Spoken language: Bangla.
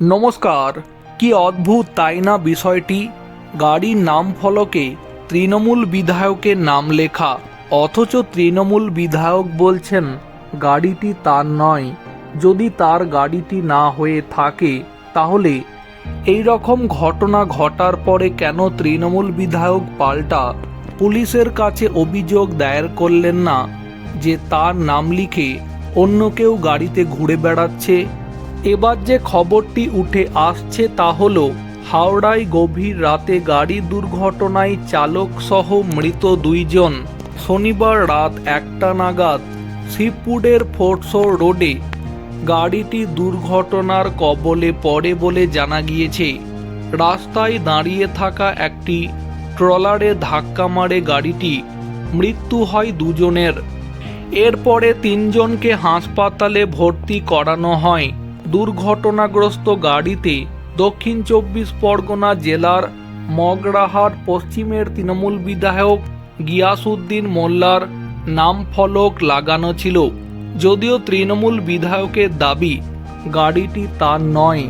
নমস্কার, কি অদ্ভুত তাই না বিষয়টি? গাড়ির নাম ফলকে তৃণমূল বিধায়কের নাম লেখা, অথচ তৃণমূল বিধায়ক বলছেন, গাড়িটি তার নয়। যদি তার গাড়িটি না হয়ে থাকে, তাহলে এই রকম ঘটনা ঘটার পরে কেন তৃণমূল বিধায়ক পাল্টা পুলিশের কাছে অভিযোগ দায়ের করলেন না, যে তার নাম লিখে অন্য কেউ গাড়িতে ঘুরে বেড়াচ্ছে? এবার যে খবরটি উঠে আসছে তা হল, হাওড়ায় গভীর রাতে গাড়ি দুর্ঘটনায় চালক সহ মৃত দুইজন। শনিবার রাত একটা নাগাদ শিবপুরের ফোর্টসো রোডে গাড়িটি দুর্ঘটনার কবলে পড়ে বলে জানা গিয়েছে। রাস্তায় দাঁড়িয়ে থাকা একটি ট্রলারে ধাক্কা মারে গাড়িটি, মৃত্যু হয় দুজনের। এরপরে তিনজনকে হাসপাতালে ভর্তি করানো হয়। দুর্ঘটনাগ্রস্ত গাড়িতে দক্ষিণ চব্বিশ পরগনা জেলার মগরাহাট, পশ্চিমের তৃণমূল বিধায়ক গিয়াসুদ্দিন মোল্লার নাম ফলক লাগানো ছিল। যদিও তৃণমূল বিধায়কের দাবি, গাড়িটি তার নয়।